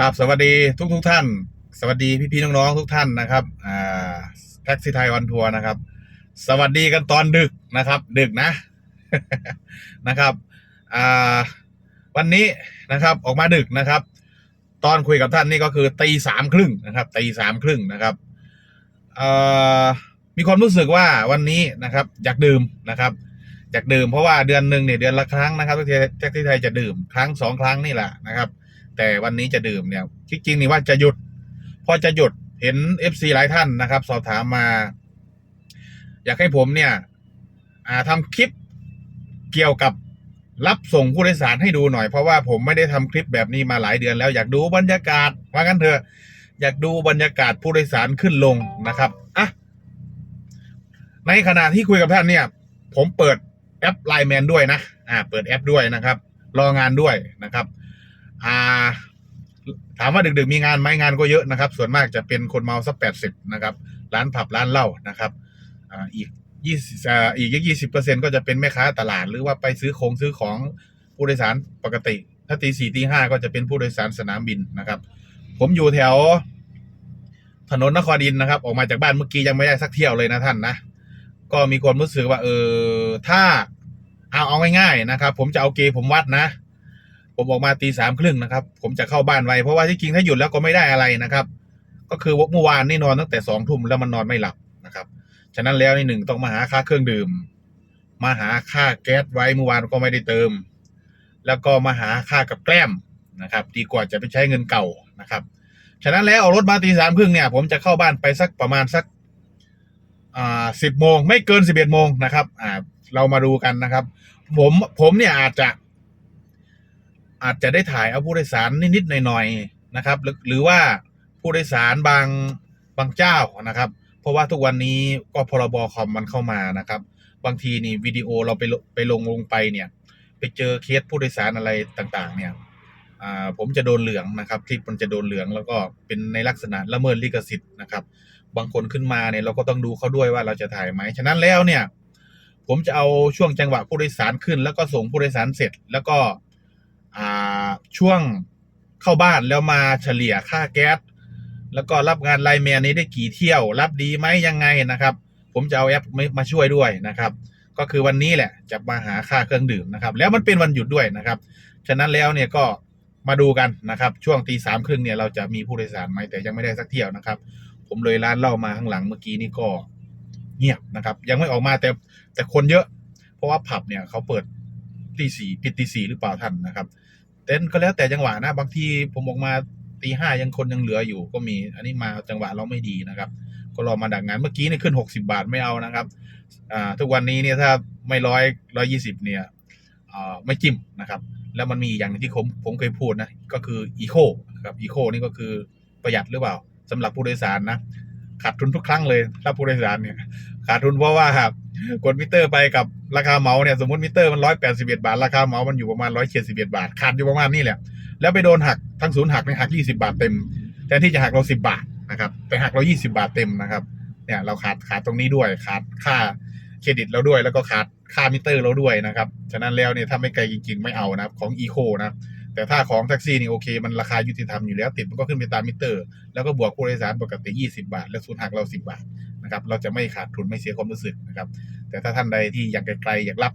ครับสวัสดีทุกทุกท่าน สวัสดีพี่ๆน้องๆทุกท่านนะครับอ่าแท็กซี่ไทยวันทัวร์นะครับ สวัสดีกันตอนดึกนะครับ ดึกนะนะครับอ่าวันนี้นะครับออกมาดึกนะครับ ตอนคุยกับท่านนี่ก็คือตีสามครึ่งนะครับตีสามครึ่งนะครับอ่อมีความรู้สึกว่าวันนี้นะครับอยากดื่มนะครับอยากดื่มเพราะว่าเดือนหนึ่งเนี่ยเดือนละครั้งนะครับที่แท็กซี่ไทยจะดื่มครั้งสองครั้งนี่แหละนะครับ แต่วันนี้จะดื่มเนี่ยจริงๆนี่ว่าจะหยุด พอจะหยุดเห็นเอฟซีหลายท่านนะครับ สอบถามมา อยากให้ผมเนี่ย อ่าทำคลิปเกี่ยวกับรับส่งผู้โดยสารให้ดูหน่อยเพราะว่าผมไม่ได้ทำคลิปแบบนี้มาหลายเดือนแล้ว อยากดูบรรยากาศว่างั้นเถอะ อยากดูบรรยากาศผู้โดยสารขึ้นลงนะครับอะในขณะที่คุยกับท่านเนี่ย ผมเปิดแอปไลน์แมนด้วยนะ อ่า เปิดแอปด้วยนะครับ รองานด้วยนะครับ อ่า ถามว่าดึกๆมีงานไหมงานก็เยอะนะครับ ส่วนมากจะเป็นคนเมาสักแปดสิบนะครับร้านผับร้านเหล้านะครับอ่าอีกยี่สิบอ่อีกยี่สิบเปอร์เซ็นก็จะเป็นแม่ค้าตลาด หรือว่าไปซื้อของซื้อของผู้โดยสารปกติ ถ้าตีสี่ตีห้าก็จะเป็นผู้โดยสารสนามบินนะครับ ผมอยู่แถว ถนนนครดินนะครับ ออกมาจากบ้านเมื่อกี้ยังไม่ได้สักเที่ยวเลยนะท่านนะก็มีความรู้สึกว่า เออถ้าเอาเอาง่ายๆนะครับ ผมจะเอาเกณฑ์ผมวัดนะ ผมออกมาตีสามครึ่งนะครับ ผมจะเข้าบ้านไวเพราะว่าที่จริงถ้าหยุดแล้วก็ไม่ได้อะไรนะครับ ก็คือเมื่อวานนี่นอนตั้งแต่สองทุ่มแล้วมันนอนไม่หลับนะครับ ฉะนั้นแล้วนี่หนึ่งต้องมาหาค่าเครื่องดื่ม มาหาค่าแก๊สไว้เมื่อวานก็ไม่ได้เติม แล้วก็มาหาค่ากับแกล้มนะครับ ดีกว่าจะไปใช้เงินเก่านะครับ ฉะนั้นแล้วเอารถมาตีสามครึ่งเนี่ย ผมจะเข้าบ้านไปสักประมาณสักอ่าสิบโมงไม่เกินสิบเอ็ดโมงนะครับ อ่า เรามาดูกันนะครับ ผมผมเนี่ยอาจจะ อาจจะได้ถ่ายเอาผู้โดยสารนิดๆหน่อยๆนะครับ หรือว่าผู้โดยสารบางบางเจ้านะครับ เพราะว่าทุกวันนี้ก็พรบคอมมันเข้ามานะครับ บางทีนี่วิดีโอเราไปไปลงลงไปเนี่ย ไปเจอเคสผู้โดยสารอะไรต่างๆ เนี่ยผมจะโดนเหลืองนะครับคลิปมันจะโดนเหลืองแล้วก็เป็นในลักษณะละเมิดลิขสิทธิ์นะครับ บางคนขึ้นมาเนี่ยเราก็ต้องดูเขาด้วยว่าเราจะถ่ายไหมฉะนั้นแล้วเนี่ย ผมจะเอาช่วงจังหวะผู้โดยสารขึ้น แล้วก็ส่งผู้โดยสารเสร็จ แล้วก็ ช่วงเข้าบ้านแล้วมาเฉลี่ยค่าแก๊สแล้วก็รับงานไลน์แมนนี้ได้กี่เที่ยว รับดีไหมยังไงนะครับ ผมจะเอาแอปมามาช่วยด้วยนะครับ ก็คือวันนี้แหละจะมาหาค่าเครื่องดื่มนะครับ แล้วมันเป็นวันหยุดด้วยนะครับ ฉะนั้นแล้วเนี่ยก็มาดูกันนะครับ ช่วงตีสามครึ่งเนี่ยเราจะมีผู้โดยสารไหมแต่ยังไม่ได้สักเที่ยวนะครับ ผมเลยร้านเหล้ามาข้างหลังเมื่อกี้นี่ก็เงียบนะครับ ยังไม่ออกมาแต่แต่คนเยอะ เพราะว่าผับเนี่ยเขาเปิดตีสี่ปิดตีสี่หรือเปล่าท่านนะครับ เต้นก็แล้วแต่จังหวะนะ บางทีผมออกมาตีห้ายังคนยังเหลืออยู่ก็มี อันนี้มาจังหวะเราไม่ดีนะครับ ก็รอมาดักงานเมื่อกี้นี่ขึ้นหกสิบาทไม่เอานะครับอ่าทุกวันนี้เนี่ยถ้าไม่ร้อยร้อยี่สิบเนี่ยอ่าไม่จิ้มนะครับ แล้วมันมีอย่างหนึ่งที่ผมผมเคยพูดนะ ก็คืออีโคนะครับอีโคนี่ก็คือประหยัดหรือเปล่าสำหรับผู้โดยสารนะขาดทุนทุกครั้งเลยถ้าผู้โดยสารเนี่ยขาดทุนเพราะว่าครับ กดมิเตอร์ไปกับราคาเหมาเนี่ยสมมติมิเตอร์มันร้อยแปดสิบเอ็ดบาท ราคาเหมามันอยู่ประมาณร้อยเจ็ดสิบเอ็ดบาทขาดอยู่ประมาณนี้แหละ แล้วไปโดนหักทั้งศูนย์หักเนี่ยหักยี่สิบาทเต็มแทนที่จะหักเราสิบบาทนะครับไปหักเรายี่สิบาทเต็มนะครับเนี่ยเราขาดขาดตรงนี้ด้วยขาดค่าเครดิตเราด้วยแล้วก็ขาดค่ามิเตอร์เราด้วยนะครับ ฉะนั้นแล้วเนี่ยถ้าไม่ไกลจริง ๆ ไม่เอานะของอีโคนะแต่ถ้าของแท็กซี่นี่โอเค มันราคายุติธรรมอยู่แล้วติดมันก็ขึ้นไปตามมิเตอร์ แล้วก็บวกผู้โดยสารปกติ 20 บาท แล้วศูนย์หักเรา 10 บาท นะครับ เราจะไม่ขาดทุนไม่เสียความรู้สึกนะครับ แต่ถ้าท่านใดที่อยากไกลๆอยากรับ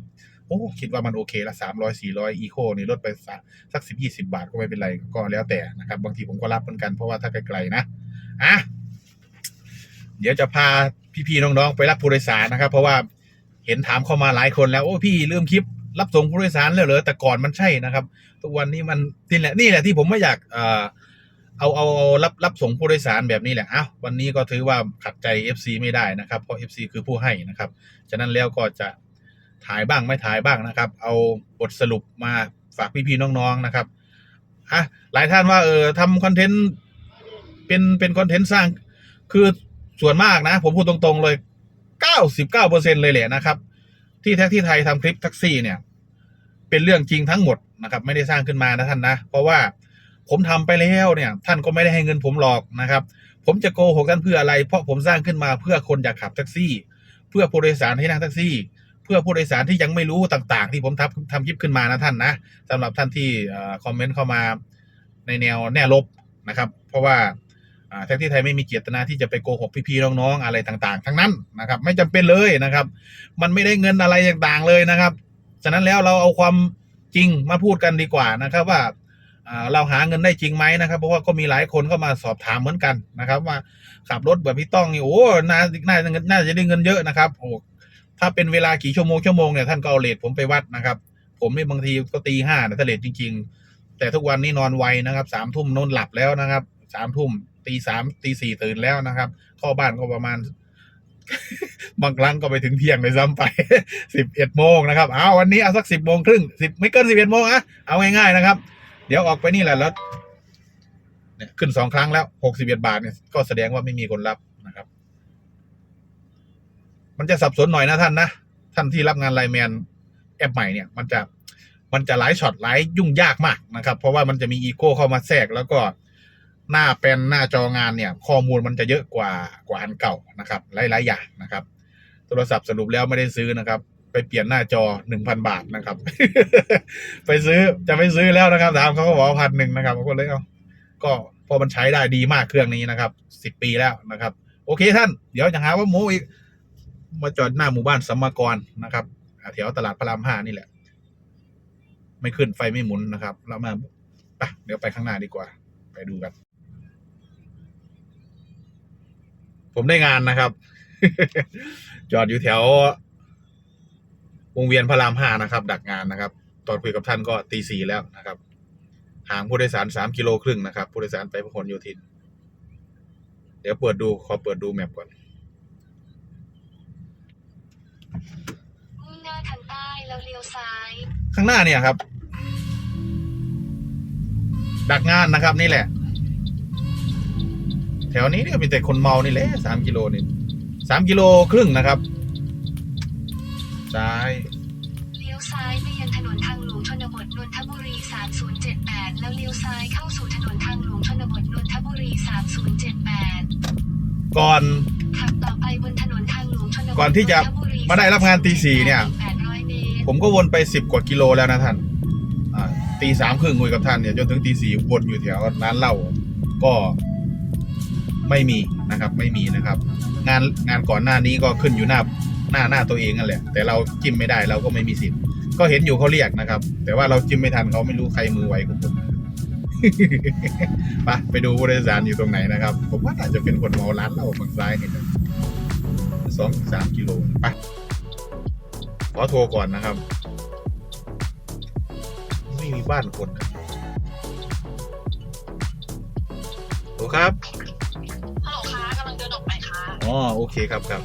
โอ้คิดว่ามันโอเคละ300 400อีโคนี่ลดไปสักสัก10 20บาทก็ไม่เป็นไรก็แล้วแต่นะครับ บางทีผมก็รับเหมือนกันเพราะว่าถ้าไกลๆนะอะเดี๋ยวจะพาพี่ๆน้องๆไปรับผู้โดยสารนะครับ เพราะว่าเห็นถามเข้ามาหลายคนแล้วโอ้พี่ลืมคลิปรับส่งผู้โดยสารแล้วเหรอแต่ก่อนมันใช่นะครับ ทุกวันนี้มันนี่แหละนี่แหละที่ผมไม่อยากเอ่อ เอาเอาเอารับรับส่งผู้โดยสารแบบนี้แหละอ้าววันนี้ก็ถือว่าขัดใจ FC ไม่ได้นะครับ เพราะ FC คือผู้ให้นะครับ ฉะนั้นแล้วก็จะถ่ายบ้างไม่ถ่ายบ้างนะครับ เอาบทสรุปมาฝากพี่ๆน้องๆนะครับอะหลายท่านว่าเออทำคอนเทนต์เป็นเป็นคอนเทนต์สร้าง คือส่วนมากนะ ผมพูดตรงๆเลย 99%เลยแหละนะครับ ที่แท็กที่ไทยทำคลิปแท็กซี่เนี่ย เป็นเรื่องจริงทั้งหมดนะครับ ไม่ได้สร้างขึ้นมานะท่านนะ เพราะว่า ผมทำไปแล้วเนี่ย ท่านก็ไม่ได้ให้เงินผมหรอกนะครับ ผมจะโกหกท่านเพื่ออะไร เพราะผมสร้างขึ้นมาเพื่อคนอยากขับแท็กซี่ เพื่อผู้โดยสารที่นั่งแท็กซี่ เพื่อผู้โดยสารที่ยังไม่รู้ต่าง ๆ ที่ผมทำทำคลิปขึ้นมานะท่านนะสำหรับท่านที่คอมเมนต์เข้ามาในแนวแน่ลบนะครับ เพราะว่าแท็กซี่ไทยไม่มีเจตนาที่จะไปโกหกพี่ๆน้องๆอะไรต่างๆ ทั้งนั้นนะครับ ไม่จำเป็นเลยนะครับ มันไม่ได้เงินอะไรต่างๆเลยนะครับ ฉะนั้นแล้วเราเอาความจริงมาพูดกันดีกว่านะครับว่า เราหาเงินได้จริงไหมนะครับ เพราะว่าก็มีหลายคนก็มาสอบถามเหมือนกันนะครับ ว่าขับรถแบบพี่ต้องนี่โอ้น่าน่าน่าจะได้เงินเยอะนะครับโอ้ถ้าเป็นเวลากี่ชั่วโมงชั่วโมงเนี่ยท่านก็เอาเลทผมไปวัดนะครับ ผมนี่บางทีก็ตีห้านะถ้าเลทจริง ๆ แต่ทุกวันนี้นอนไวนะครับสามทุ่มนอนหลับแล้วนะครับสามทุ่มตีสามตีสี่ตื่นแล้วนะครับเข้าบ้านก็ประมาณบางครั้งก็ไปถึงเที่ยงเลยซ้ำไปสิบเอ็ดโมงนะครับ เอาวันนี้เอาสักสิบโมงครึ่งสิบไม่เกินสิบเอ็ดโมงอะเอาง่ายๆนะครับ เดี๋ยวออกไปนี่แหละแล้วเนี่ยขึ้นสองครั้งแล้วหกสิบเอ็ดบาทเนี่ยก็แสดงว่าไม่มีคนรับนะครับ มันจะสับสนหน่อยนะท่านนะท่านที่รับงานไลแมนแอปใหม่เนี่ย มันจะมันจะหลายช็อตหลายยุ่งยากมากนะครับ เพราะว่ามันจะมีอีโก้เข้ามาแทรกแล้วก็หน้าแปลนหน้าจองานเนี่ย ข้อมูลมันจะเยอะกว่ากว่าอันเก่านะครับ หลายๆอย่างนะครับ โทรศัพท์สรุปแล้วไม่ได้ซื้อนะครับ ไปเปลี่ยนหน้าจอหนึ่งพันบาทนะครับ ไปซื้อจะไม่ซื้อแล้วนะครับถามเขาก็บอกพันหนึ่งนะครับก็เลยเอาก็พอมันใช้ได้ดีมากเครื่องนี้นะครับสิบปีแล้วนะครับ โอเคท่าน เดี๋ยวจะหาว่าโมอีก มาจอดหน้าหมู่บ้านสัมมากรนะครับแถวตลาดพระรามห้านี่แหละ ไม่ขึ้นไฟไม่หมุนนะครับ เรามาไปเดี๋ยวไปข้างหน้าดีกว่า ไปดูกัน ผมได้งานนะครับ จอดอยู่แถว วงเวียนพระรามห้านะครับ ดักงานนะครับ ตอนคุยกับท่านก็ตีสี่แล้วนะครับห่างผู้โดยสารสามกิโลครึ่งนะครับ ผู้โดยสารไปพหลโยธิน เดี๋ยวเปิดดูขอเปิดดูแมปก่อนมุ่งหน้าทางใต้แล้วเลี้ยวซ้าย ข้างหน้าเนี่ยครับ ดักงานนะครับนี่แหละ แถวนี้เนี่ยมีแต่คนเมานี่แหละสามกิโลนี่สามกิโลครึ่งนะครับ ซ้าย แล้วเลี้ยวซ้ายเข้าสู่ถนนทางหลวงชนบทนนทบุรี 3078 ก่อนขับต่อไปบนถนนทางหลวงชนบทก่อนที่จะนนทบุรีมาได้รับงานตีสี่เนี่ย800เมตรผมก็วนไปสิบกว่ากิโลแล้วนะท่านอ่าตีสามครึ่งคุยกับท่านเนี่ยจนถึงตีสี่วนอยู่แถวร้านเหล้าก็ไม่มีนะครับไม่มีนะครับ งานงานก่อนหน้านี้ก็ขึ้นอยู่หน้าหน้าหน้าตัวเองนั่นแหละ แต่เราจิ้มไม่ได้เราก็ไม่มีสิทธิ์ก็เห็นอยู่เขาเรียกนะครับ แต่ว่าเราจิ้มไม่ทันเขาไม่รู้ใครมือไวกว่าผม ไปไปดูผู้โดยสารอยู่ตรงไหนนะครับ ผมว่าอาจจะเป็นคนเมาร้านเหล้าฝั่งซ้ายนี่นะสองสามกิโลไปขอโทรก่อนนะครับ ไม่มีบ้านคนนะโอ้ครับฮัลโหลคะกำลังเดินออกไปค่ะอ๋อโอเคครับครับ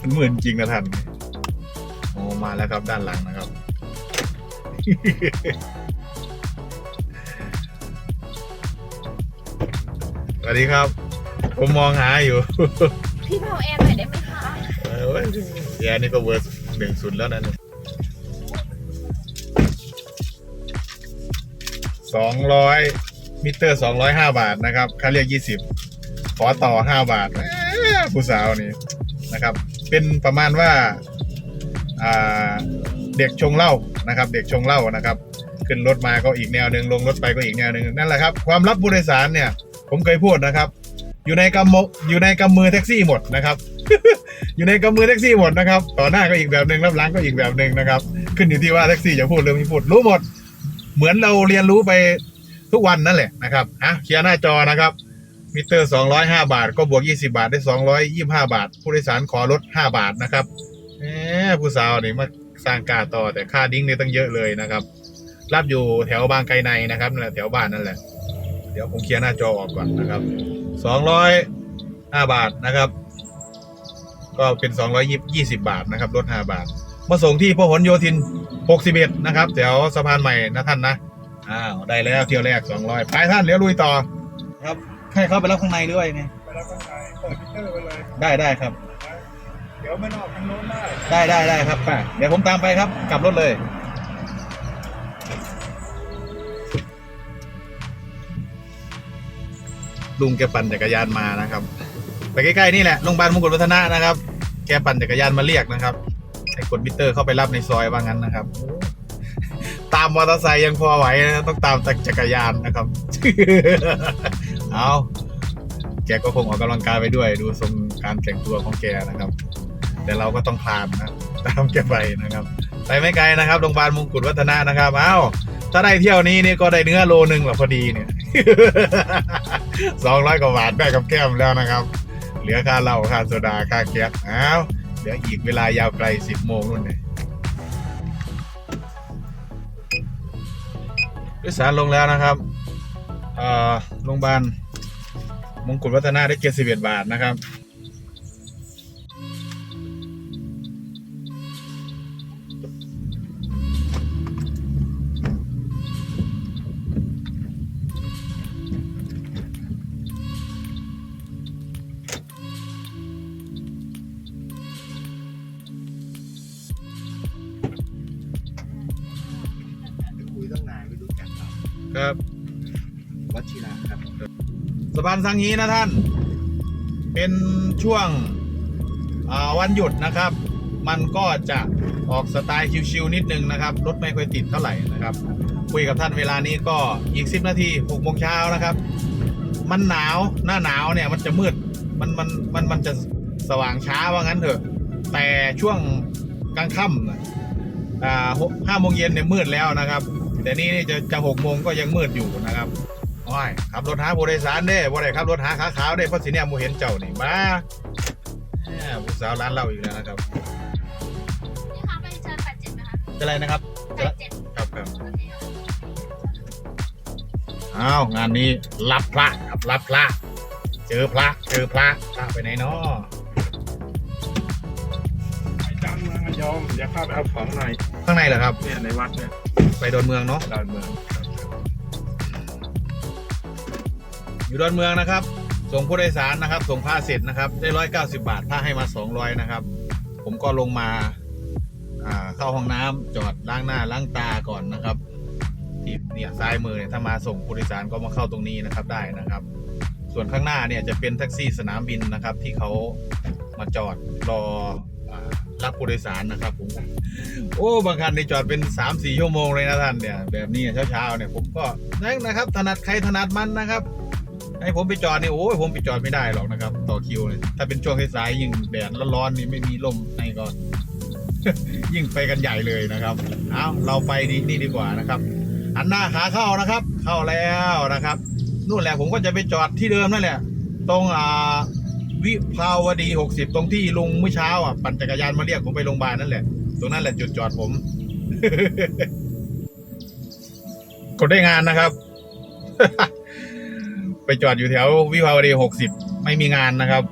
มันเหมือนจริงนะท่านโอ้มาแล้วครับด้านหลังนะครับ สวัสดีครับ ผมมองหาอยู่ พี่เบาแอร์หน่อยได้ไหมคะเออเว้ยแย่นี่ก็เวอร์หนึ่งศูนย์แล้วนะเนี่ยสองร้อยมิเตอร์สองร้อยห้าบาทนะครับค่าเรียกยี่สิบขอต่อห้าบาทแหมผู้สาวนี่นะครับ เป็นประมาณว่าอ่าเด็กชงเหล้า นะครับ เด็กชงเหล้านะครับ ขึ้นรถมาก็อีกแนวหนึ่งลงรถไปก็อีกแนวหนึ่งนั่นแหละครับ ความลับผู้โดยสารเนี่ย ผมเคยพูดนะครับ อยู่ในกำมอยู่ในกำมือแท็กซี่หมดนะครับ อยู่ในกำมือแท็กซี่หมดนะครับ ต่อหน้าก็อีกแบบหนึ่งรับหลังก็อีกแบบหนึ่งนะครับ ขึ้นอยู่ที่ว่าแท็กซี่จะพูดหรือไม่พูดรู้หมด เหมือนเราเรียนรู้ไปทุกวันนั่นแหละนะครับอะเคลียร์หน้าจอนะครับมิเตอร์ 205 บาท ก็บวก 20 บาท ได้ 225 บาท ผู้โดยสารขอลด 5 บาทนะครับแหมผู้สาวนี่มา สร้างกาต่อแต่ค่าดิ้งเนี่ยตั้งเยอะเลยนะครับ รับอยู่แถวบางไกรในนะครับนั่นแหละแถวบ้านนั่นแหละ เดี๋ยวผมเคลียร์หน้าจอออกก่อนนะครับ205บาทนะครับ ก็เป็น220บาทนะครับลด5บาท มาส่งที่พหลโยธิน61นะครับแถวสะพานใหม่นะท่านนะอ้าวได้แล้วเที่ยวแรก200ไปท่านเดี๋ยวลุยต่อครับให้เข้าไปรับข้างในด้วยไงไปรับข้างในเปิดมิเตอร์ไปเลยได้ได้ครับ เดี๋ยวมันออกทางโน้นได้ได้ได้ได้ครับป้าเดี๋ยวผมตามไปครับ กลับรถเลย ลุงแกปั่นจักรยานมานะครับไปใกล้ๆนี่แหละโรงพยาบาลมงกุฎวัฒนะนะครับ แกปั่นจักรยานมาเรียกนะครับให้กดมิเตอร์เข้าไปรับในซอยว่างั้นนะครับ ตามมอเตอร์ไซค์ยังพอไหวนะต้องตามจักรยานนะครับ เอาแกก็คงออกกำลังกายไปด้วย ดูทรงการแต่งตัวของแกนะครับ แต่เราก็ต้องผ่านนะตามแกไปนะครับ ไปไม่ไกลนะครับโรงพยาบาลมงกุฎวัฒนะนะครับเอ้าถ้าได้เที่ยวนี้นี่ก็ได้เนื้อโลนึงแหละพอดีเนี่ยสองร้อยกว่าบาทได้กับแก้มแล้วนะครับ เหลือค่าเหล้าค่าโซดาค่าแก๊สอ้าวเหลืออีกเวลายาวไกลสิบโมงนู่นเลยด้วยสารลงแล้วนะครับโรงพยาบาลมงกุฎวัฒนาได้เจ็ดสิบเอ็ดบาทนะครับ สะพานสังฮีนะท่าน เป็นช่วงวันหยุดนะครับ มันก็จะออกสไตล์ชิวๆนิดนึงนะครับ รถไม่ค่อยติดเท่าไหร่นะครับ คุยกับท่านเวลานี้ก็อีก 10 นาที6โมงเช้านะครับ มันหนาวหน้าหนาวเนี่ยมันจะมืดมันมันมันมันจะสว่างช้าว่างั้นเถอะ แต่ช่วงกลางค่ำอ่าหกห้าโมงเย็นเนี่ยมืดแล้วนะครับ แต่นี่จะจะหกโมงก็ยังมืดอยู่นะครับ โอ้ยขับรถหาผู้โดยสารเด้บ่ได้ขับรถหาขาขาวเด้เพราะสิเนี่ยมูเห็นเจ้านี่มาแหมผู้สาวร้านเราอีกแล้วนะครับนี่คะไปเชิญแปดเจ็ดนะคะเป็นไรนะครับแปดเจ็ดครับครับโอเคค่ะอ้าวงานนี้รับพระครับรับพระเจอพระเจอพระพระไปไหนเนาะไอ้จังนะโยมอย่าเข้าไปเอาของหน่อยข้างในเหรอครับเนี่ยในวัดเนี่ยไปดอนเมืองเนาะ ดอนเมือง อยู่ดอนเมืองนะครับ ส่งผู้โดยสารนะครับ ส่งผ้าเสร็จนะครับ ได้ร้อยเก้าสิบาทผ้าให้มาสองร้อยนะครับ ผมก็ลงมาเข้าห้องน้ำจอดล้างหน้าล้างตาก่อนนะครับที่เนี่ยซ้ายมือเนี่ยถ้ามาส่งผู้โดยสารก็มาเข้าตรงนี้นะครับได้นะครับ ส่วนข้างหน้าเนี่ยจะเป็นแท็กซี่สนามบินนะครับ ที่เขามาจอดรอรับผู้โดยสารนะครับผมโอ้บางคันนี่จอดเป็น3ามสี่ชั่วโมงเลยนะท่านเนี่ยแบบนี้เช้าๆเนี่ยผมก็นั่งนะครับถนัดใครถนัดมันนะครับ ให้ผมไปจอดนี่โอ้ยผมไปจอดไม่ได้หรอกนะครับ ต่อคิวเลยถ้าเป็นช่วงสายๆยิ่งแดดร้อนๆนี่ไม่มีลมในก็ยิ่งไปกันใหญ่เลยนะครับเอาเราไปดีนี่ดีกว่านะครับหันหน้าขาเข้านะครับ เข้าแล้วนะครับนู่นแหละผมก็จะไปจอดที่เดิมนั่นแหละ ตรงอ่าวิภาวดีหกสิบตรงที่ลุงเมื่อเช้าอะปั่นจักรยานมาเรียกผมไปโรงพยาบาลนั่นแหละ ตรงนั้นแหละจุดจอดผม กดได้งานนะครับ ไปจอดอยู่แถววิภาวดีหกสิบไม่มีงานนะครับ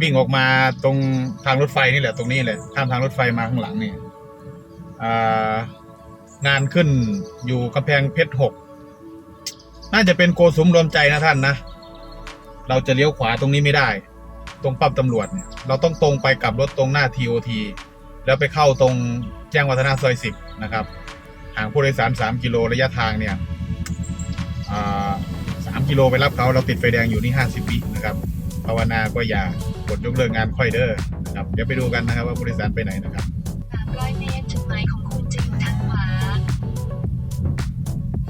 วิ่งออกมาตรงทางรถไฟนี่แหละตรงนี้แหละข้ามทางรถไฟมาข้างหลังนี่งานขึ้นอยู่กำแพงเพชรหกน่าจะเป็นโกสุมรวมใจนะท่านนะ เราจะเลี้ยวขวาตรงนี้ไม่ได้ ตรงปั๊มตำรวจเนี่ย เราต้องตรงไปกลับรถตรงหน้า TOT แล้วไปเข้าตรงแจ้งวัฒนาซอยสิบนะครับ ห่างผู้โดยสารสามกิโลระยะทางเนี่ย กิโลไปรับเขาเราติดไฟแดงอยู่นี่ห้าสิบวินะครับภาวนาก็อย่ากดยกเลิกงานค่อยเด้อนะครับเดี๋ยวไปดูกันนะครับว่าผู้โดยสารไปไหนนะครับสามร้อยเมตรจุดหมายของคุณจะอยู่ทางขวา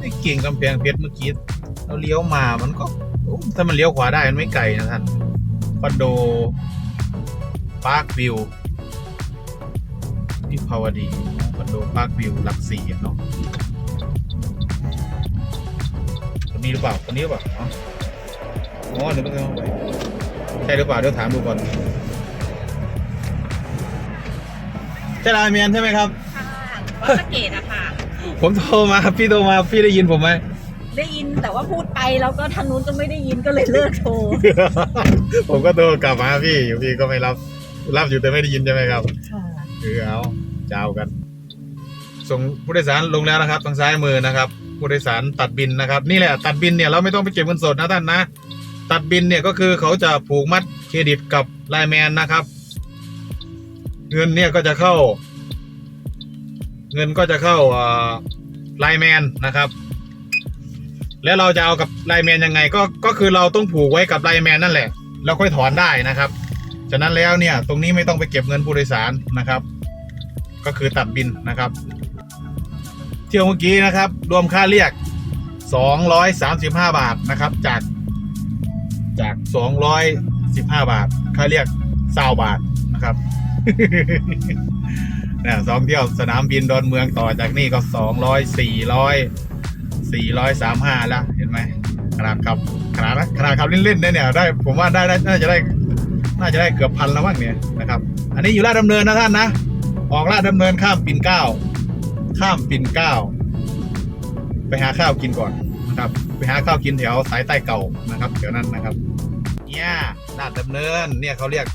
ไอ้เก่งกำแพงเพชรเมื่อกี้เราเลี้ยวมามันก็โอ้ถ้ามันเลี้ยวขวาได้มันไม่ไกลนะท่านคอนโดพาร์ควิววิภาวดีคอนโดพาร์ควิวหลักสี่อะเนาะ ตัวนี้หรือเปล่าตัวนี้หรือเปล่าอ๋ออ๋อเดี๋ยวต้องไปใช่หรือเปล่าเดี๋ยวถามดูก่อนใช่ไลน์แมนใช่ไหมครับ ค่ะวัดสะเกตอะค่ะ ผมโทรมาพี่โทรมาพี่ได้ยินผมไหมได้ยินแต่ว่าพูดไปแล้วก็ทางนู้นก็ไม่ได้ยินก็เลยเลิกโทร ผมก็โทรกลับมาพี่อยู่พี่ก็ไม่รับ รับอยู่แต่ไม่ได้ยินใช่ไหมครับค่ะคือเอาเจ้ากัน ส่งผู้โดยสารลงแล้วนะครับทางซ้ายมือนะครับ ผู้โดยสารตัดบินนะครับ นี่แหละตัดบินเนี่ยเราไม่ต้องไปเก็บเงินสดนะท่านนะ ตัดบินเนี่ยก็คือเขาจะผูกมัดเครดิตกับไลน์แมนนะครับ เงินเนี่ยก็จะเข้า เงินก็จะเข้าไลน์แมนนะครับ แล้วเราจะเอากับไลน์แมนยังไงก็ก็คือเราต้องผูกไว้กับไลน์แมนนั่นแหละแล้วค่อยถอนได้นะครับฉะนั้นแล้วเนี่ยตรงนี้ไม่ต้องไปเก็บเงินผู้โดยสารนะครับ ก็คือตัดบินนะครับ เที่ยวเมื่อกี้นะครับ รวมค่าเรียก 235 บาทนะครับ จากจาก 215 บาท ค่าเรียก20บาทนะครับเนี่ยสองเที่ยวสนามบินดอนเมืองต่อจากนี่ก็200 400 435แล้วเห็นไหมขนาดขับขนาดขนาดขับเล่นๆเนี่ยได้ผมว่าได้ได้น่าจะได้ น่าจะได้เกือบพันแล้วมั้งเนี่ยนะครับ อันนี้อยู่ลาดดำเนินนะท่านนะ ออกลาดดำเนินข้ามปิ่นเก้า ข้ามปิ่นเก้า ไปหาข้าวกินก่อนนะครับ ไปหาข้าวกินแถวสายใต้เก่านะครับแถวนั้นนะครับ เนี่ยลาดดำเนินเนี่ยเขาเรียก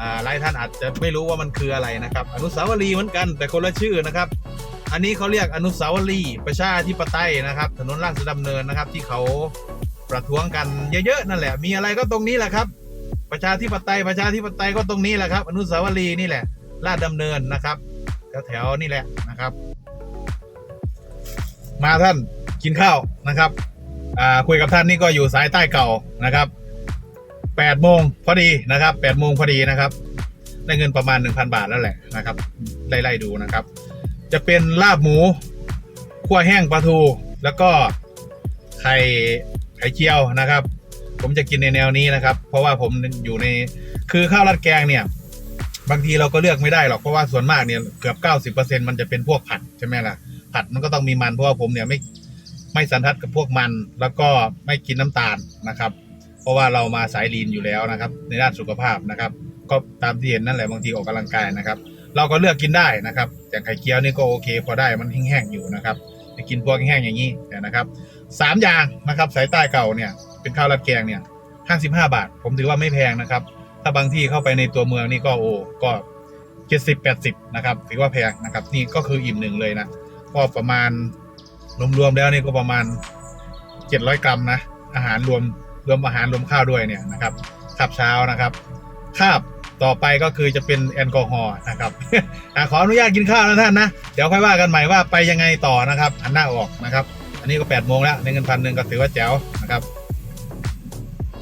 อ่าหลายท่านอาจจะไม่รู้ว่ามันคืออะไรนะครับ อนุสาวรีย์เหมือนกันแต่คนละชื่อนะครับ อันนี้เขาเรียกอนุสาวรีย์ประชาธิปไตยนะครับ ถนนราชดำเนินนะครับ ที่เขาประท้วงกันเยอะๆนั่นแหละ มีอะไรก็ตรงนี้แหละครับ ประชาธิปไตยประชาธิปไตยก็ตรงนี้แหละครับ อนุสาวรีย์นี่แหละลาดดำเนินนะครับแถวๆนี่แหละนะครับ มาท่านกินข้าวนะครับอ่าคุยกับท่านนี่ก็อยู่สายใต้เก่านะครับแปดโมงพอดีนะครับแปดโมงพอดีนะครับ ได้เงินประมาณหนึ่งพันบาทแล้วแหละนะครับไล่ๆดูนะครับ จะเป็นลาบหมูขั่วแห้งปลาทู แล้วก็ไข่ไข่เจียวนะครับ ผมจะกินในแนวนี้นะครับ เพราะว่าผมอยู่ในคือข้าวราดแกงเนี่ย บางทีเราก็เลือกไม่ได้หรอกเพราะว่าส่วนมากเนี่ยเกือบเก้าสิบเปอร์เซ็นมันจะเป็นพวกผัดใช่ไหมล่ะ ผัดมันก็ต้องมีมันเพราะว่าผมเนี่ยไม่ไม่สันทัดกับพวกมัน แล้วก็ไม่กินน้ำตาลนะครับ เพราะว่าเรามาสายลีนอยู่แล้วนะครับ ในด้านสุขภาพนะครับ ก็ตามที่เห็นนั่นแหละบางทีออกกำลังกายนะครับ เราก็เลือกกินได้นะครับอย่างไข่เจียวนี่ก็โอเค พอได้มันแห้งๆอยู่นะครับจะกินพวกแห้งๆอย่างนี้เนี่ยนะครับสามอย่างนะครับ สายใต้เก่าเนี่ยเป็นข้าวราดแกงเนี่ยห้าสิบห้าบาท ผมถือว่าไม่แพงนะครับ ถ้าบางที่เข้าไปในตัวเมืองนี่ก็โอ้ก็เจ็ดสิบแปดสิบนะครับถือว่าแพงนะครับ นี่ก็คืออิ่มหนึ่งเลยนะ ก็ประมาณรวมๆแล้วนี่ก็ประมาณเจ็ดร้อยกรัมนะ อาหารรวมรวมอาหารรวมข้าวด้วยเนี่ยนะครับคาบเช้านะครับคาบต่อไปก็คือจะเป็นแอลกอฮอล์นะครับอขออนุญาตกินข้าวนะท่านนะ เดี๋ยวค่อยว่ากันใหม่ว่าไปยังไงต่อนะครับหันหน้าออกนะครับ อันนี้ก็แปดโมงแล้วในเงินพันหนึ่งก็ถือว่าแจ๋วนะครับ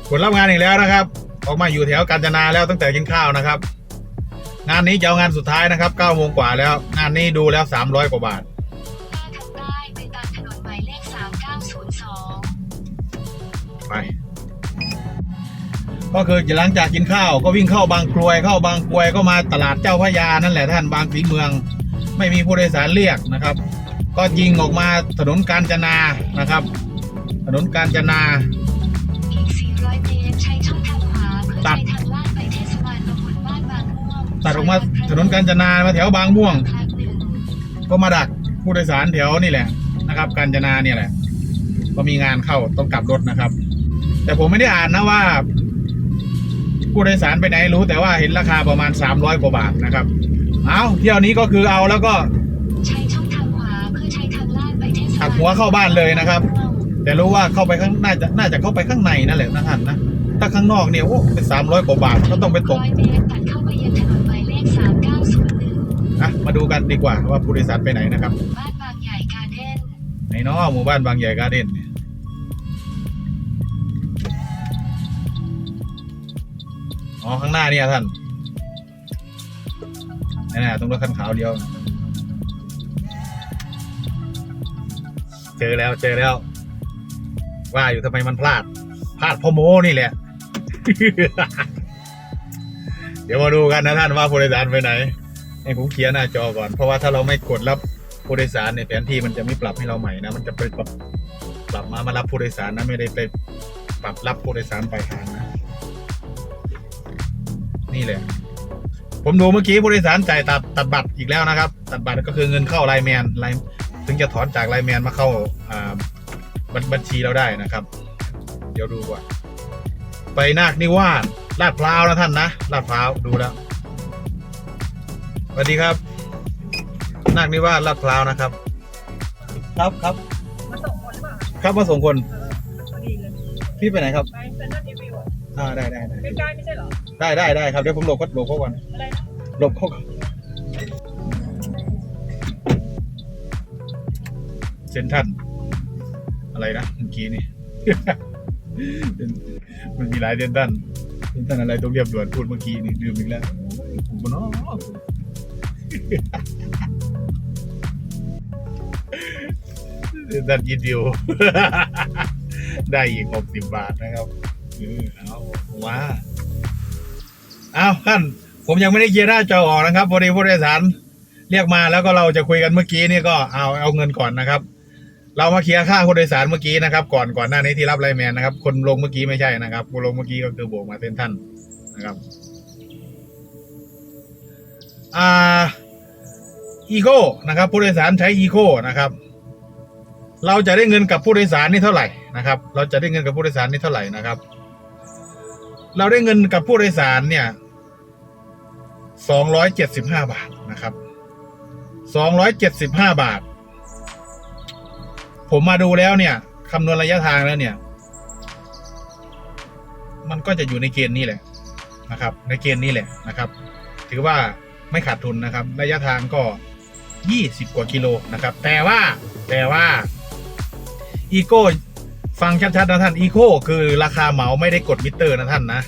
ผลรับงานอีกแล้วนะครับ ออกมาอยู่แถวกาญจนาแล้วตั้งแต่กินข้าวนะครับ งานนี้จะเอางานสุดท้ายนะครับเก้าโมงกว่าแล้ว งานนี้ดูแล้วสามร้อยกว่าบาท ไป ก็คือหลังจากกินข้าว ก็วิ่งเข้าบางกรวย เข้าบางกรวยก็มาตลาดเจ้าพระยานั่นแหละท่านบางสีเมือง ไม่มีผู้โดยสารเรียกนะครับ ก็ยิงออกมาถนนกาญจนานะครับ ถนนกาญจนาอีก400เมตรใช้ช่องทางขวาเพื่อตัใช้ดทางลาดไปเทศบาลตำบลบ้านบางม่วงตัดออกมาถนนกาญจนามาแถวบางม่วงครั้งหนึ่งก็มาดักผู้โดยสารแถวนี่แหละนะครับ กาญจนาเนี่ยแหละ ก็มีงานเข้าต้องกลับรถนะครับ แต่ผมไม่ได้อ่านนะว่า ผู้โดยสารไปไหนรู้ แต่ว่าเห็นราคาประมาณ 300 กว่าบาทนะครับ เอาเที่ยวนี้ก็คือเอาแล้วก็ใช้ช่องทางขวาเพื่อใช้ทางลาดไปเทศบาลหักหัวเข้าบ้านเลยนะครับ แต่รู้ว่าเข้าไปข้างน่าจะน่าจะเข้าไปข้างในนั่นแหละนะท่านนะถ้าข้างนอกเนี่ยโอ้เป็นสามร้อยกว่าบาทก็ต้องไปตกร้อยเมตรตัดเข้าไปยังถนนหมายเลข3901นะมาดูกันดีกว่าว่าผู้โดยสารไปไหนนะครับ บ้านบางใหญ่การเด้น ในน้อหมู่บ้านบางใหญ่การ์เด้น อ๋อข้างหน้าเนี่ยท่านนี่นะตรงรถคันขาวเดียว เจอแล้วเจอแล้ว ว่าอยู่ทำไมมันพลาด พลาดพอโมนี่แหละ เดี๋ยวมาดูกันนะท่านว่าผู้โดยสารไปไหน ให้ผมเคลียร์หน้าจอก่อน เพราะว่าถ้าเราไม่กดรับผู้โดยสารในแผนที่มันจะไม่ปรับให้เราใหม่นะ มันจะไปปรับปรับมามารับผู้โดยสารนะไม่ได้ไปปรับรับผู้โดยสารปลายทางนะ นี่แหละผมดูเมื่อกี้ผู้โดยสารจ่ายตัดตัดบัตรอีกแล้วนะครับ ตัดบัตรก็คือเงินเข้าไลน์แมนไลน์ถึงจะถอนจากไลน์แมนมาเข้าอ่าบัญบัญชีเราได้นะครับ เดี๋ยวดูก่อนไปนาคนิวาสลาดพร้าวนะท่านนะลาดพร้าวดูแล้วสวัสดีครับ นาคนิวาสลาดพร้าวนะครับ ครับครับมาส่งคนหรือเปล่าครับมาส่งคนพอดีเลยพี่ไปไหนครับไปเซ็นทรัลรีวิวอะอ่าได้ได้ได้ใกล้ๆไม่ใช่เหรอ ได้ได้ได้ครับเดี๋ยวผมหลบก็หลบเข้าก่อนหลบเข้าก่อนเซนทันอะไรนะเมื่อกี้นี่ มันมีหลายเซนทันเซนทันอะไรต้องเรียบด่วนพูดเมื่อกี้นี่ลืมอีกแล้วโอ้ยผมก็เนาะดันยินดิวได้อีกหกสิบบาทนะครับ เออเอาว่า เอาท่านผมยังไม่ได้เคลียร์หน้าจอออกนะครับบริผู้โดยสารเรียกมาแล้วก็เราจะคุยกันเมื่อกี้นี่ก็เอาเอาเงินก่อนนะครับ เรามาเคลียร์ค่าผู้โดยสารเมื่อกี้นะครับ ก่อนก่อนหน้านี้ที่รับไลน์แมนนะครับ คนลงเมื่อกี้ไม่ใช่นะครับคนลงเมื่อกี้ก็คือโบกมาเส้นท่านนะครับอ่าอีโก้นะครับผู้โดยสารใช้อีโก้นะครับเราจะได้เงินกับผู้โดยสารนี่เท่าไหร่นะครับ เราจะได้เงินกับผู้โดยสารนี่เท่าไหร่นะครับ เราได้เงินกับผู้โดยสารเนี่ยสองร้อยเจ็ดสิบห้าบาทนะครับสองร้อยเจ็ดสิบห้าบาท ผมมาดูแล้วเนี่ยคำนวณระยะทางแล้วเนี่ย มันก็จะอยู่ในเกณฑ์นี้แหละนะครับ ในเกณฑ์นี้แหละนะครับ ถือว่าไม่ขาดทุนนะครับ ระยะทางก็20กว่ากิโลนะครับ แต่ว่าแต่ว่าอีโก้ ฟังชัดๆนะท่านอีโก้คือราคาเหมาไม่ได้กดมิเตอร์นะท่านนะ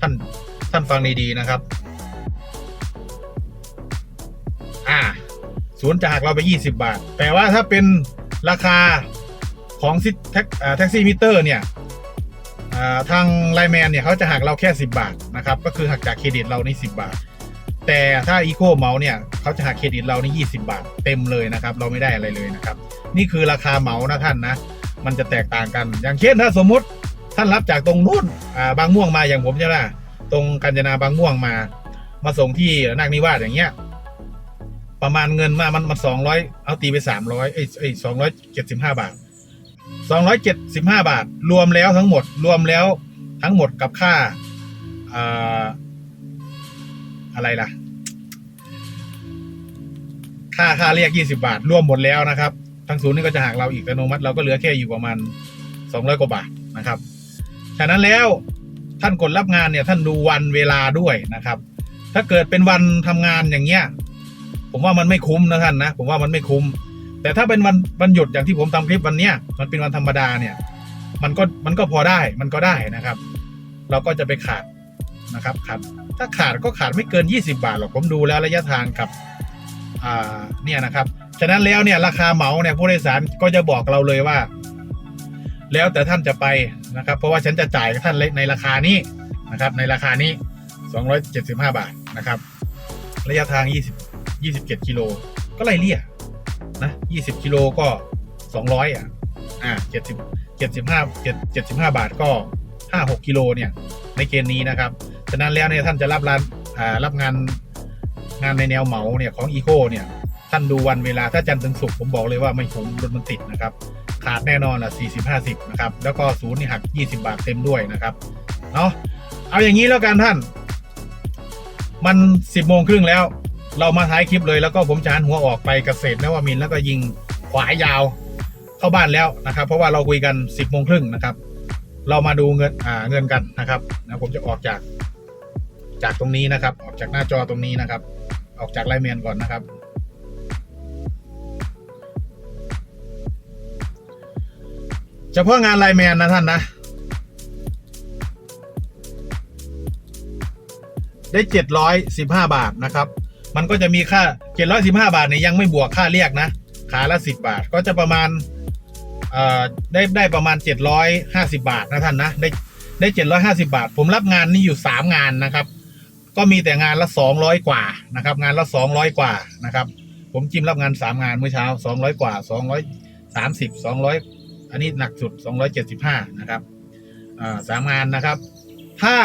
ท่านท่านฟังดีๆนะครับ อ่าศูนย์จะหักเราไป 20 บาท แต่ว่าถ้าเป็นราคาของซิแท็กอ่าแท็กซี่มิเตอร์เนี่ยอ่าทางไลแมนเนี่ยเขาจะหักเราแค่ 10 บาทนะครับ ก็คือหักจากเครดิตเรานี่10 บาท แต่ถ้าอีโคเมาเนี่ยเขาจะหักเครดิตเรานี่20 บาท เต็มเลยนะครับ เราไม่ได้อะไรเลยนะครับ นี่คือราคาเหมานะท่านนะ มันจะแตกต่างกัน อย่างเช่นถ้าสมมุติท่านรับจากตรงนู้นบางม่วงมาอย่างผมใช่ไหมตรงกาญจนาบางม่วงมา มาส่งที่นาคนิวาสอย่างเงี้ย ประมาณเงินมามันมันสองร้อยเอาตีไปสามร้อยเอ้ยเอ้สองร้อยเจ็ดสิบห้าบาทสองร้อยเจ็ดสิบห้าบาท รวมแล้วทั้งหมด รวมแล้วทั้งหมดกับค่าอ่าอะไรล่ะ ค่าค่าเรียกยี่สิบาท รวมหมดแล้วนะครับ ทางศูนย์นี่ก็จะหักเราอีกอัตโนมัติเราก็เหลือแค่อยู่ประมาณสองร้อยกว่าบาทนะครับ ฉะนั้นแล้วท่านกดรับงานเนี่ยท่านดูวันเวลาด้วยนะครับ ถ้าเกิดเป็นวันทำงานอย่างเงี้ยผมว่ามันไม่คุ้มนะท่านนะผมว่ามันไม่คุ้ม แต่ถ้าเป็นวันวันหยุดอย่างที่ผมทำคลิปวันเนี้ยมันเป็นวันธรรมดาเนี่ย มันก็มันก็พอได้มันก็ได้นะครับ เราก็จะไปขาดนะครับขาดถ้าขาดก็ขาดไม่เกิน 20 บาทหรอกผมดูแล้วระยะทางกับอ่าเนี่ยนะครับ ฉะนั้นแล้วเนี่ยราคาเหมาเนี่ยผู้โดยสารก็จะบอกเราเลยว่า แล้วแต่ท่านจะไปนะครับ เพราะว่าฉันจะจ่ายท่านในราคานี้นะครับ ในราคานี้ 275 บาทนะครับ ระยะทาง 20 27กิโลก็ไล่เลี่ยนะ20กิโลก็ 200 อะอ่า70 75 75 บาทก็ 5 6กิโลเนี่ย ในเกณฑ์นี้นะครับฉะนั้นแล้วเนี่ยท่านจะรับร้านรับงานงานในแนวเหมาเนี่ยของอีโคเนี่ย ท่านดูวันเวลาถ้าจันทร์ถึงศุกร์ผมบอกเลยว่าไม่คุ้มรถมันติดนะครับ ขาดแน่นอนละ40 50นะครับแล้วก็ศูนย์นี่หัก 20 บาทเต็มด้วยนะครับเนาะเอาอย่างนี้แล้วกันท่าน มัน 10โมงครึ่งแล้ว เรามาท้ายคลิปเลยแล้วก็ผมจะหันหัวออกไปเกษตรนวมินแล้วก็ยิงขวายาวเข้าบ้านแล้วนะครับ เพราะว่าเราคุยกัน 10โมงครึ่งนะครับ เรามาดูเงินอ่าเงินกันนะครับนะผมจะออกจากจากตรงนี้นะครับ ออกจากหน้าจอตรงนี้นะครับ ออกจากไลน์แมนก่อนนะครับ เฉพาะงานไลแมนนะท่านนะ ได้เจ็ดร้อยสิบห้าบาทนะครับ มันก็จะมีค่าเจ็ดร้อยสิบห้าบาทเนี่ยยังไม่บวกค่าเรียกนะ ขาละสิบบาทก็จะประมาณเอ่อได้ได้ประมาณเจ็ดร้อยห้าสิบาทนะท่านนะ ได้ได้เจ็ดร้อยห้าสิบาท ผมรับงานนี้อยู่สามงานนะครับ ก็มีแต่งานละสองร้อยกว่านะครับ งานละสองร้อยกว่านะครับ ผมจิ้มรับงานสามงานเมื่อเช้าสองร้อยกว่าสองร้ อันนี้หนักสุดสองร้อยเจ็ดสิบห้านะครับสามงานนะครับ ถ้า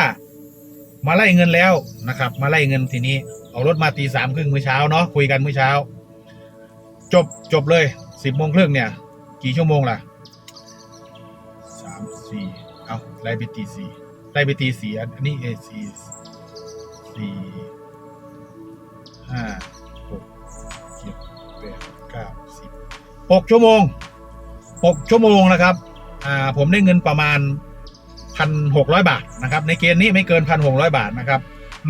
มาไล่เงินแล้วนะครับ มาไล่เงินทีนี้เอารถมาตีสามครึ่งมื้อเช้าเนาะคุยกันมื้อเช้า จบจบเลยสิบโมงครึ่งเนี่ย กี่ชั่วโมงล่ะสามสี่เอาไล่ไปตีสี่ไล่ไปตีสี่อันนี้เอสี่สี่ห้าหกเจ็ดแปดเก้าสิบหกชั่วโมง 6 ชั่วโมงนะครับอ่าผมได้เงินประมาณ 1,600 บาทนะครับ ในเกณฑ์นี้ไม่เกิน 1,600 บาทนะครับ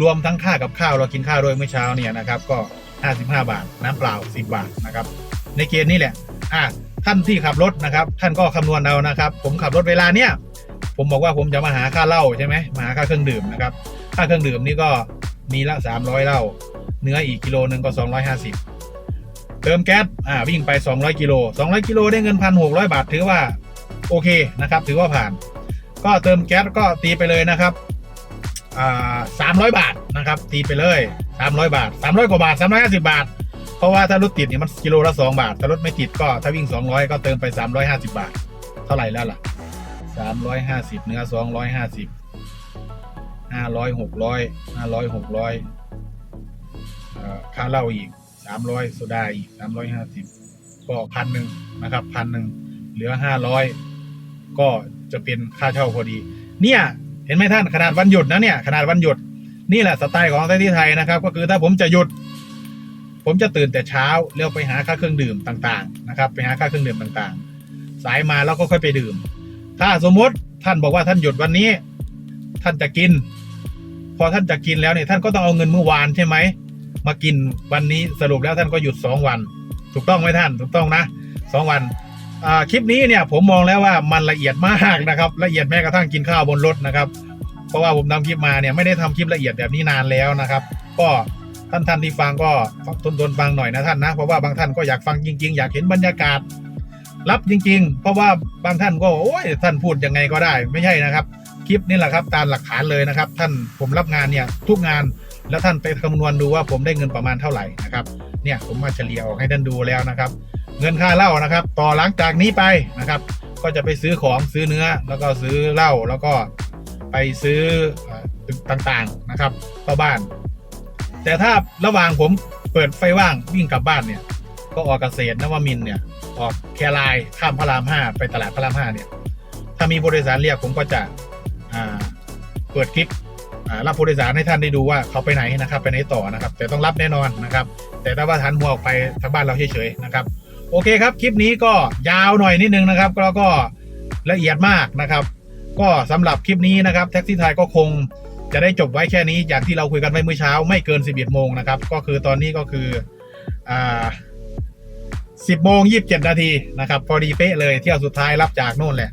รวมทั้งค่ากับข้าวเรากินข้าวด้วยเมื่อเช้าเนี่ยนะครับ ก็ 55 บาท น้ำเปล่า 10 บาทนะครับ ในเกณฑ์นี้แหละอ่าท่านที่ขับรถนะครับ ท่านก็คำนวณเอานะครับ ผมขับรถเวลาเนี้ยผมบอกว่าผมจะมาหาค่าเหล้าใช่ไหมมาหาค่าเครื่องดื่มนะครับ ค่าเครื่องดื่มนี่ก็มีละ 300เหล้าเนื้ออีกกิโลนึงก็ 250 เติมแก๊สอ่าวิ่งไป 200 กิโล 200 กิโลได้เงินพันหกบาท ถือว่าโอเคนะครับ ถือว่าผ่าน ก็เติมแก๊สก็ตีไปเลยนะครับอ่าสามร้อยบาทนะครับ ตีไปเลยสามร้อยบาทสามร้อยกว่าบาทสามร้อยห้าสิบาท เพราะว่าถ้ารถติดเนี่ยมันกิโลละสองบาท ถ้ารถไม่ติดก็ถ้าวิ่งสองร้อยก็เติมไปสามร้อยห้าสิบาท เท่าไหร่แล้วล่ะสามร้อยห้าสิบเนื้อสองร้อยห้าสิบห้าร้อยหกร้อยห้าร้อยหกร้อยค่าเหล้าอีก สามร้อยโซดาอีกสามร้อยห้าสิบก็พันหนึ่งนะครับพันหนึ่งเหลือห้าร้อยก็จะเป็นค่าเช่าพอดี เนี่ย เห็นไหมท่านขนาดวันหยุดนะเนี่ยขนาดวันหยุดนี่แหละสไตล์ของประเทศไทยนะครับ ก็คือถ้าผมจะหยุด ผมจะตื่นแต่เช้าเร็วไปหาค่าเครื่องดื่มต่างๆนะครับ ไปหาค่าเครื่องดื่มต่างๆ สายมาแล้วก็ค่อยไปดื่ม ถ้าสมมติท่านบอกว่าท่านหยุดวันนี้ ท่านจะกิน พอท่านจะกินแล้วเนี่ยท่านก็ต้องเอาเงินเมื่อวานใช่ไหม มากินวันนี้สรุปแล้วท่านก็หยุดสองวัน ถูกต้องไหมท่านถูกต้องนะสองวันคลิปนี้เนี่ยผมมองแล้วว่ามันละเอียดมากนะครับ ละเอียดแม้กระทั่งกินข้าวบนรถนะครับ เพราะว่าผมทำคลิปมาเนี่ยไม่ได้ทำคลิปละเอียดแบบนี้นานแล้วนะครับ ก็ท่านท่านที่ฟังก็ทนทนฟังหน่อยนะท่านนะเพราะว่าบางท่านก็อยากฟังจริง ๆ อยากเห็นบรรยากาศรับจริง ๆ เพราะว่าบางท่านก็โอ้ยท่านพูดยังไงก็ได้ ไม่ใช่นะครับ คลิปนี่แหละครับตามหลักฐานเลยนะครับ ท่านผมรับงานเนี่ยทุกงาน แล้วท่านไปคำนวณดูว่าผมได้เงินประมาณเท่าไหร่นะครับเนี่ยผมมาเฉลี่ยออกให้ท่านดูแล้วนะครับ เงินค่าเหล้านะครับ ต่อหลังจากนี้ไปนะครับ ก็จะไปซื้อของซื้อเนื้อ แล้วก็ซื้อเหล้าแล้วก็ไปซื้อต่างๆนะครับเข้าบ้าน แต่ถ้าระหว่างผมเปิดไฟว่างวิ่งกลับบ้านเนี่ย ก็ออกเกษตรนวมินเนี่ยออกแครายข้ามพระรามห้าไปตลาดพระรามห้าเนี่ย ถ้ามีผู้โดยสารเรียกผมก็จะอ่าเปิดคลิป รับผู้โดยสารให้ท่านได้ดูว่าเขาไปไหนนะครับไปไหนต่อนะครับ แต่ต้องรับแน่นอนนะครับ แต่ถ้าว่าทันมัวออกไปทางบ้านเราเฉยๆนะครับ โอเคครับ คลิปนี้ก็ยาวหน่อยนิดนึงนะครับแล้วก็ละเอียดมากนะครับ ก็สำหรับคลิปนี้นะครับแท็กซี่ไทยก็คงจะได้จบไว้แค่นี้อย่างที่เราคุยกันไว้เมื่อเช้าไม่เกิน 11โมงนะครับ ก็คือตอนนี้ก็คืออ่า10โมง27 นาทีนะครับ พอดีเป๊ะเลยเที่ยวสุดท้ายรับจากโน่นแหละ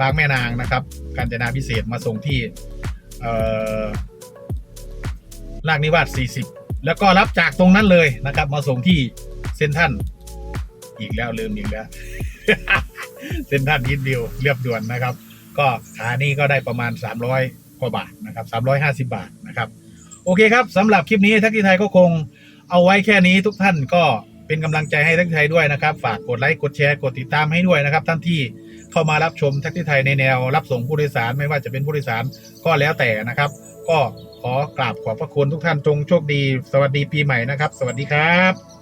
บางแม่นางนะครับ กาญจนาพิเศษมาส่งที่ ลากนิวาส40 แล้วก็รับจากตรงนั้นเลยนะครับ มาส่งที่เซนทันอีกแล้วลืมอีกแล้วเซนทันยินดิวเรียบด่วนนะครับ ก็ขานี้ก็ได้ประมาณ 300กว่าบาทนะครับ 350 บาทนะครับ โอเคครับสำหรับคลิปนี้ทักทีไทยก็คงเอาไว้แค่นี้ทุกท่านก็เป็นกำลังใจให้ทักทีไทยด้วยนะครับ ฝากกดไลค์กดแชร์กดติดตามให้ด้วยนะครับท่านที่ เข้ามารับชมแท็กที่ไทยในแนวรับส่งผู้โดยสารไม่ว่าจะเป็นผู้โดยสารก็แล้วแต่นะครับ ก็ขอกราบขอบพระคุณทุกท่านจงโชคดี สวัสดีปีใหม่นะครับ สวัสดีครับ